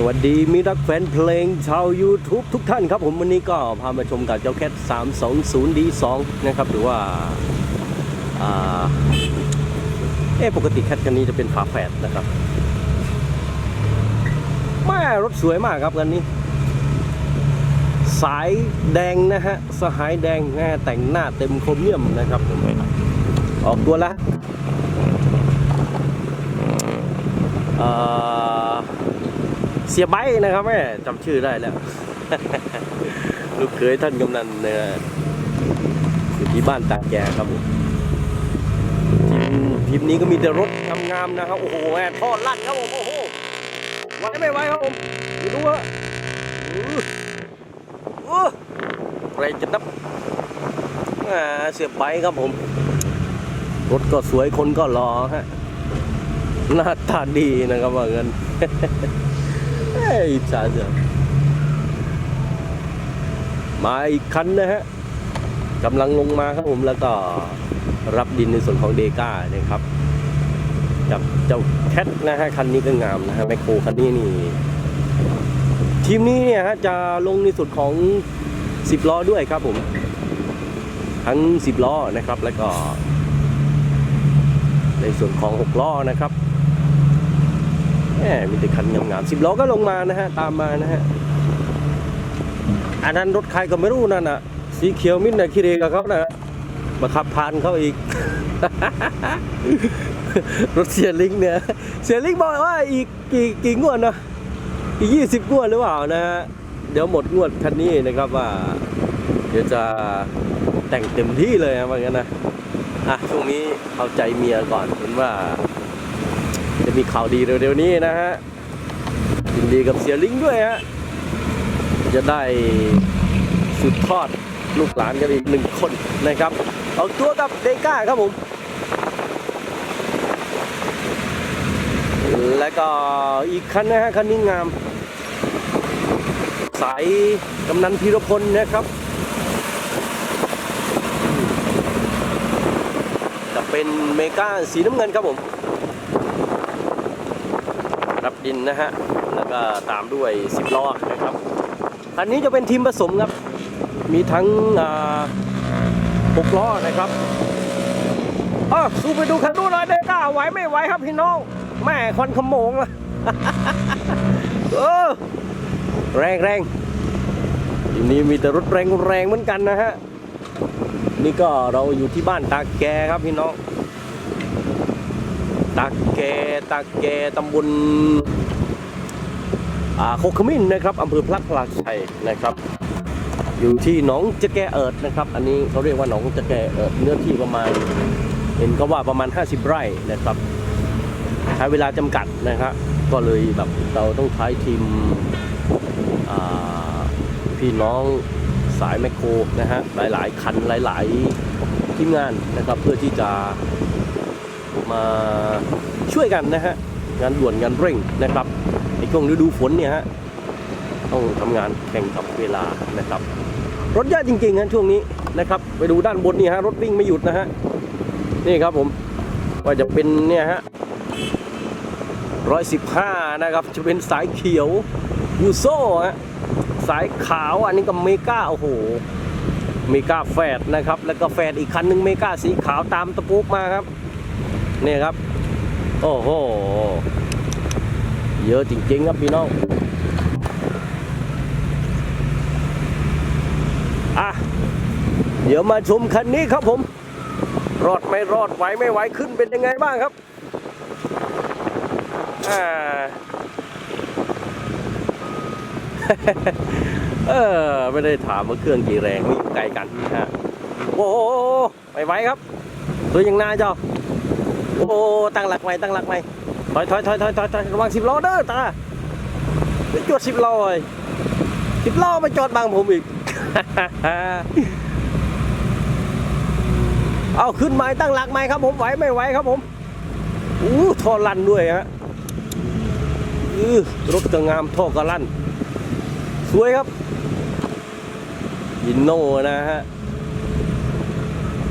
สวัสดีมิตรรักแฟนเพลงชาว YouTube ทุกท่านครับผมวันนี้ก็พามาชมกับเจ้าแคท 320D2 นะครับ หรือว่าอ่าเอ๊ปกติแคทคันนี้จะเป็นฝาแฝดนะครับแม่รถสวยมากครับคันนี้ สายแดงนะฮะ สหายแดงแม่แต่งหน้าเต็มโครเมียมนะครับ ออกตัวละเอ่อ เสียใบนะครับแม่จำชื่อได้แล้ว ลูกเขยท่านกำนันนะอยู่ที่บ้านตากแกครับผมทีมทีมนี้ก็มีแต่รถงามๆนะครับ โอ้โหแม่ทอดลั่นครับผม โอ้โหไหวไม่ไหวครับผมดูดูว่าอะไรจะนับเสียบใบครับผม รถก็สวยคนก็รอฮะหน้าตาดีนะครับว่างั้น อิจฉาเสือมาอีกคันนะฮะกำลังลงมาครับผมแล้วก็รับดินในส่วนของเดก้านะครับกับเจ้าแคทนะฮะคันนี้ก็งามนะฮะแมคโครคันนี้นี่ ทีมนี้เนี่ยฮะจะลงในส่วนของ 10 ล้อด้วยครับผม ทั้ง 10 ล้อนะครับ แล้วก็ ในส่วนของ 6 ล้อนะครับ แหมมีแต่คันงามๆสิบล้อก็ลงมานะฮะตามมานะฮะอันนั้นรถใครก็ไม่รู้นั่นน่ะ สีเขียวมิดนนะคิเรกับเขานะมาขับผ่านเขาอีก รถเสียลิงเนี่ยเสียลิงบอกว่าอีกกี่กี่งวดนะอีกยี่สิบงวดหรือเปล่านะฮะเดี๋ยวหมดงวดคันนี้นะครับว่า เดี๋ยวจะแต่งเต็มที่เลยนะว่างั้นนะอะช่วงนี้เอาใจเมียก่อนเห็นว่า มีข่าวดีเร็วๆนี้นะฮะยินดีกับเสียลิงด้วยฮะจะได้สุดทอดลูกหลานกันอีกหนึ่งคนนะครับเอาตัวกับเดก้าครับผม แล้วก็อีกคันนะฮะคันนี้งาม สายกำนันพีรพลนะครับ จะเป็นเมกาสีน้ำเงินครับผม ดินนะฮะ แล้วก็ตามด้วย 10ล้อนะครับ คันนี้จะเป็นทีมผสมครับ มีทั้งอ่า6ล้อนะครับอะสู้ไปดูคันนู้นหน่อยได้กล้าไหวไม่ไหวครับพี่น้อง แม่ควันขโมงอะเออแรงแรงทีนี้มีแต่รถแรงแรงเหมือนกันนะฮะ นี่ก็เราอยู่ที่บ้านตาแกครับพี่น้อง ตากแกตากแกตำบลโคกขมิ้นนะครับอำเภอพระพลาชัยนะครับ อยู่ที่หนองจะแกเอิดนะครับ อันนี้เขาเรียกว่าหนองจะแกเอิดเนื้อที่ประมาณ เห็นก็ว่าประมาณ 50 ไร่นะครับ ใช้เวลาจำกัดนะครับก็เลยแบบเราต้องใช้ทีมพี่น้องสายแมคโครนะฮะหลาย ๆ คันหลาย ๆ ทีมงานนะครับเพื่อที่จะ มาช่วยกันนะฮะงานด่วนงานเร่งนะครับในช่วงฤดูฝนเนี่ยฮะต้องทำงานแข่งกับเวลานะครับ รถเยอะจริงๆฮะช่วงนี้นะครับไปดูด้านบนนี่ฮะรถวิ่งไม่หยุดนะฮะนี่ครับผมว่าจะเป็นเนี่ยฮะร้อยสิบห้านะครับจะเป็นสายเขียวยูโซ่ฮะสายขาวอันนี้ก็เมกาโอ้โหเมกาแฟดนะครับ แล้วก็แฟดอีกคันหนึ่งเมกาสีขาวตามตะปุกมาครับ นี่ครับ โอ้โห เยอะจริง ๆ ครับพี่น้องอะเดี๋ยวมาชมคันนี้ครับผม รอดไม่รอดไหวไม่ไหวขึ้นเป็นยังไงบ้างครับอ่าเออไม่ได้ถามว่าเครื่องกี่แรงไม่อยู่ไกลกันนะฮะโอ้โหไม่ไหวครับ ตัวยังนาเจ้า โอ้ตั้งหลักใหม่ตั้งหลักใหม่ถอยถอยถอยถอยถอยถอยระวังสิบล้อเด้อตาไปจอดสิบล้อยสิบล้อไปจอดบังผมอีกเอาขึ้นไม้ตั้งหลักไม้ครับผมไหวไม่ไหวครับผมอู้ท่อลั่นด้วยฮะอือรถก็งามท่อก็ลั่น สวยครับยินโน่นะฮะ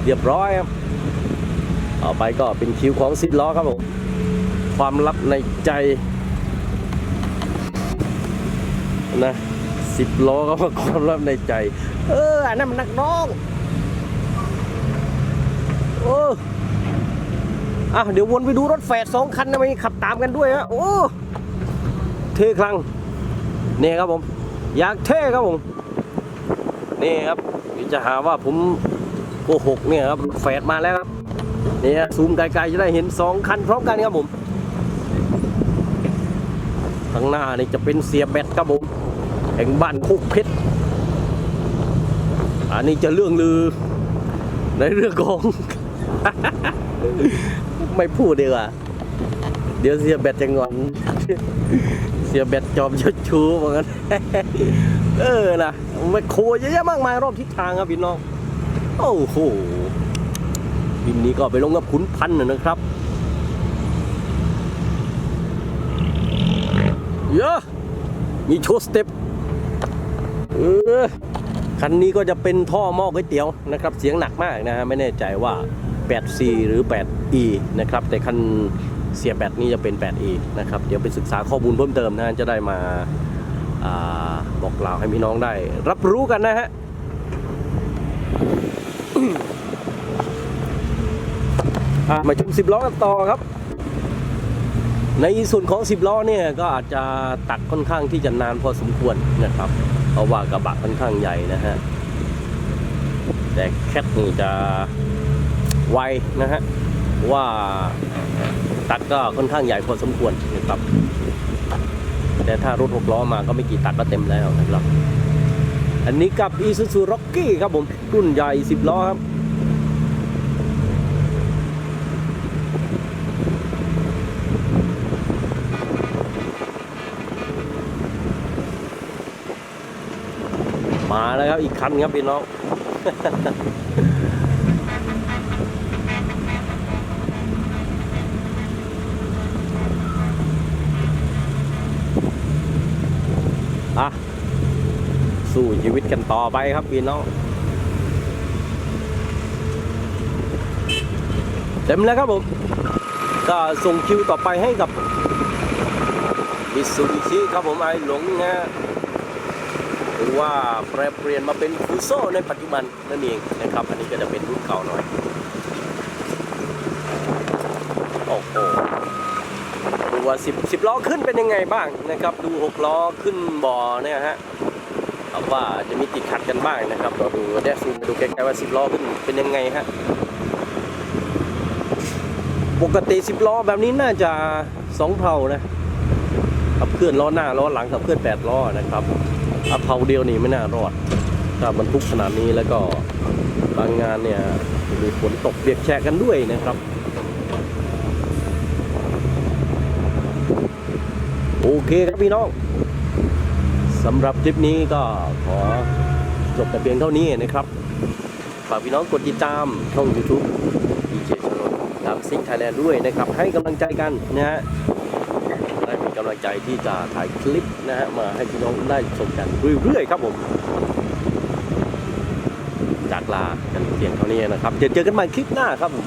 เรียบร้อยครับ ต่อไปก็เป็นคิวของสิบล้อครับผมความลับในใจนะสิบล้อก็มาความรับในใจ เอออันนั้นมันนักน้องโอ้อะเดี๋ยววนไปดูรถแฝดสองคันนะมันขับตามกันด้วยฮะโอ้เท่ครั้งนี่ครับผมอยากเท่ครับผมนี่ครับจะหาว่าผมโกหกเนี่ยครับแฝดมาแล้วครับ นี่ฮะซูมไกลๆจะได้เห็นสองคันพร้อมกันครับผมข้างหน้านี่จะเป็นเสียแบตครับผมแห่งบ้านคุกเพชรอันนี้จะเรื่องลือ ในเรื่องของ ไม่พูดดีกว่าเดี๋ยวเสียแบตจะงอน เสียแบตจอมชดชูเหมือนกันเออนะไม่โคเยอะแยะมากมายรอบทิศทางครับพี่น้อง โอ้โห บินนี้ก็ไปลงกับขุนพันธ์นะครับเยอะมีโชว์สเต็ปเออคันนี้ก็จะเป็นท่อหม้อก๋วยเตี๋ยวนะครับ เสียงหนักมากนะฮะไม่แน่ใจว่า 8C หรือ 8E นะครับ แต่คันเสียแบตนี่จะเป็น 8E นะครับ เดี๋ยวไปศึกษาข้อมูลเพิ่มเติมนะฮะจะได้มาอาบอกกล่าวให้พี่น้องได้ รับรู้กันนะฮะ มาชมสิบล้อกันต่อครับ ในส่วนของ10ล้อเนี่ยก็อาจจะตักค่อนข้างที่จะนานพอสมควรนะครับเพราะว่ากระบะค่อนข้างใหญ่นะฮะแต่แคทนี่จะไวนะฮะว่าตักก็ค่อนข้างใหญ่พอสมควรนะครับแต่ถ้ารถหกล้อมาก็ไม่กี่ตักก็เต็มแล้วนะครับ อันนี้กับ Isuzu Rocky ครับผมรุ่นใหญ่ 10 ล้อครับ มาแล้วครับอีกคันครับพี่น้องอะสู้ชีวิตกันต่อไปครับพี่น้องเต็มแล้วครับผมก็ส่งคิวต่อไปให้กับมิสูบิชิครับผมไอหลงนะฮะ หรือว่าแปรเปลี่ยนมาเป็นฟูโซในปัจจุบันนั่นเองนะครับ อันนี้ก็จะเป็นรุ่นเก่าหน่อยโอ้โหดูว่า 10 10ล้อขึ้นเป็นยังไงบ้างนะครับ ดู 6 ล้อขึ้นบ่อเนี่ยฮะว่าจะมีติดขัดกันบ้างนะครับเราดูได้ซูมไปดูใกล้ๆว่า 10ล้อขึ้นเป็นยังไงฮะปกติ 10ล้อแบบนี้น่าจะ 2 เท่านะขับเคลื่อนล้อหน้าล้อหลังขับเคลื่อน8ล้อนะครับ อัพเผาเดียวนี่ไม่น่ารอดถ้าบรรทุกขนาดนี้แล้วก็บางงานเนี่ยมีฝนตกเปียกแฉะกันด้วยนะครับ โอเคครับพี่น้องสำหรับคลิปนี้ก็ขอจบแต่เพียงเท่านี้นะครับฝากพี่น้องกดติดตามช่อง YouTube ดีเจชนนตามซิงไทยแลนด์ด้วยนะครับ ให้กำลังใจกันนะฮะ กำลังใจที่จะถ่ายคลิปนะฮะมาให้พี่น้องได้ชมกันเรื่อยๆครับผม จากลากันเพียงเท่านี้นะครับเดี๋ยวเจอกันใหม่คลิปหน้าครับผม